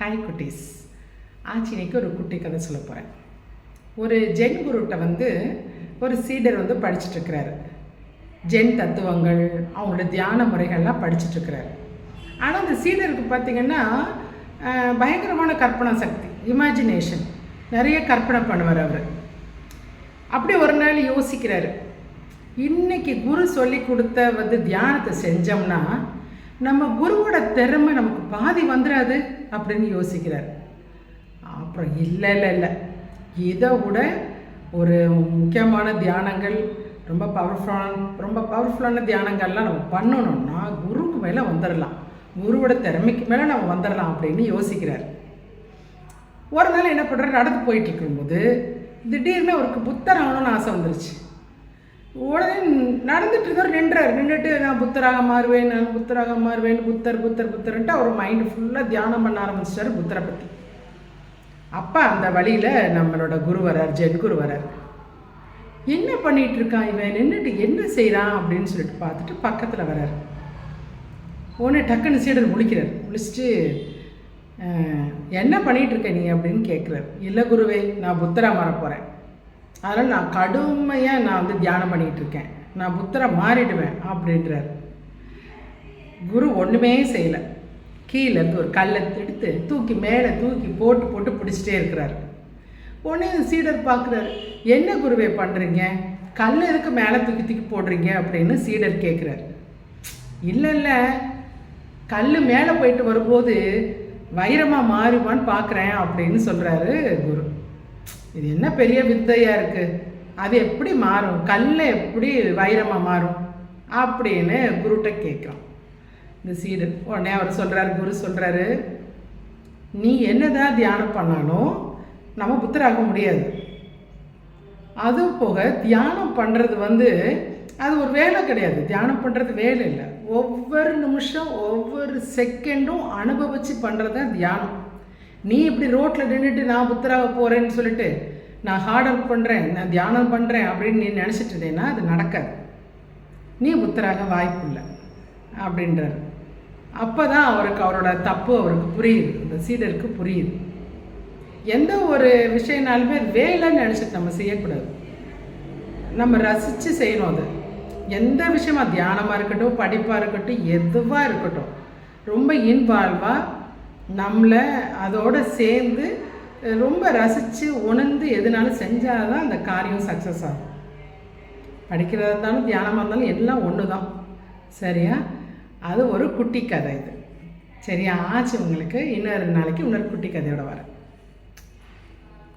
Hi குட்டீஸ் ஆச்சு ஒரு குட்டி கதை சொல்ல போகிறேன் ஒரு ஜென் குருட்ட வந்து ஒரு சீடர் வந்து படிச்சுட்ருக்கிறாரு. ஜென் தத்துவங்கள் அவங்களோட தியான முறைகள்லாம் படிச்சுட்ருக்கிறாரு. ஆனால் அந்த சீடருக்கு பார்த்தீங்கன்னா பயங்கரமான கற்பனா சக்தி இமேஜினேஷன் நிறைய கற்பனை பண்ணுவார் அவர். அப்படி ஒரு நாள் யோசிக்கிறாரு. இன்னைக்கு குரு சொல்லி கொடுத்த வந்து தியானத்தை செஞ்சோம்னா நம்ம குருவோட திறமை நமக்கு பாதி வந்துடாது அப்படின்னு யோசிக்கிறார். அப்புறம் இல்லை இல்லை இல்லை. இதை விட ஒரு முக்கியமான தியானங்கள் ரொம்ப பவர்ஃபுல்லான ரொம்ப பவர்ஃபுல்லான தியானங்கள்லாம் நம்ம பண்ணணும்னா குருவுக்கு மேலே வந்துடலாம் குருவோட திறமைக்கு மேலே நம்ம வந்துடலாம் அப்படின்னு யோசிக்கிறார். ஒரு நாள் என்ன பண்ணுறாரு நடந்து போயிட்டு இருக்கும்போது திடீர்னு அவருக்கு புத்தர் ஆகணும்னு ஆசை வந்துருச்சு. உடனே நடந்துட்டு இருக்கார் நின்றார். நின்றுட்டு நான் புத்தராக மாறுவேன் நான் புத்தராக மாறுவேன் புத்தர் புத்தர் புத்தர்ன்ட்டு அவர் மைண்டு ஃபுல்லாக தியானம் பண்ண ஆரம்பிச்சிட்டாரு புத்தரை பற்றி அப்போ அந்த வழியில் நம்மளோட குரு வரார் ஜென் குரு வரார் என்ன பண்ணிட்டு இருக்கான் இவன்? நின்றுட்டு என்ன செய்கிறான் அப்படின்னு சொல்லிட்டு பார்த்துட்டு பக்கத்தில் வரார் உடனே டக்குன்னு சீடர் முழிக்கிறார். முழிச்சிட்டு என்ன பண்ணிகிட்டு இருக்க நீ? அப்படின்னு கேட்குறாரு இல்லை குருவே நான் புத்தரா மாற போகிறேன் அதனால் நான் கடுமையாக நான் வந்து தியானம் பண்ணிகிட்டு இருக்கேன். நான் புத்தரை மாறிடுவேன் அப்படின்றார். குரு ஒன்றுமே செய்யலை. கீழே இருந்து ஒரு கல்லை எடுத்து தூக்கி மேலே தூக்கி போட்டு போட்டு பிடிச்சிட்டே இருக்கிறார். உடனே சீடர் பார்க்குறாரு என்ன குருவே பண்ணுறீங்க கல் எதுக்கு மேலே தூக்கி தூக்கி போடுறீங்க? அப்படின்னு சீடர் கேட்குறாரு. இல்லை இல்லை. கல் மேலே போயிட்டு வரும்போது வைரமாக மாறுமான்னு பார்க்குறேன் அப்படின்னு சொல்கிறாரு குரு. இது என்ன பெரிய வித்தையாக இருக்குது அது எப்படி மாறும்? கல்ல எப்படி வைரமாக மாறும்? அப்படின்னு குருட்ட கேட்குறான். இந்த சீடு உடனே அவர் சொல்கிறாரு குரு சொல்கிறாரு நீ என்னதான் தியானம் பண்ணாலும் நம்ம புத்தராக முடியாது. அது போக தியானம் பண்ணுறது வந்து அது ஒரு வேலை கிடையாது. தியானம் பண்ணுறது வேலை இல்லை. ஒவ்வொரு நிமிஷம் ஒவ்வொரு செகண்டும் அனுபவித்து பண்ணுறது தான் தியானம். நீ இப்படி ரோட்டில் நின்றுட்டு நான் புத்தராக போகிறேன்னு சொல்லிட்டு நான் ஹார்ட் ஒர்க் பண்ணுறேன் நான் தியானம் பண்ணுறேன் அப்படின்னு நீ நினச்சிட்டு இருந்தேன்னா அது நடக்காது. நீ புத்தராக வாய்ப்பு இல்லை அப்படின்றார். அப்போ தான் அவருக்கு அவரோட தப்பு அவருக்கு புரியுது. அந்த சீடருக்கு புரியுது. எந்த ஒரு விஷயம்னாலுமே வேலைன்னு நினச்சிட்டு நம்ம செய்யக்கூடாது. நம்ம ரசித்து செய்யணும் அது. எந்த விஷயமா தியானமாக இருக்கட்டும் படிப்பாக இருக்கட்டும் எதுவாக இருக்கட்டும் ரொம்ப இன்வால்வாக நம்மளை அதோடு சேர்ந்து ரொம்ப ரசித்து உணர்ந்து எதுனாலும் செஞ்சால் தான் அந்த காரியம் சக்ஸஸ் ஆகும். படிக்கிறதா இருந்தாலும் தியானமாக இருந்தாலும் எல்லாம் ஒன்று தான் சரியா? அது ஒரு குட்டி கதை இது. சரியா? ஆச்சு உங்களுக்கு. இன்னொரு நாளைக்கு இன்னொரு குட்டி கதையோட வரேன்.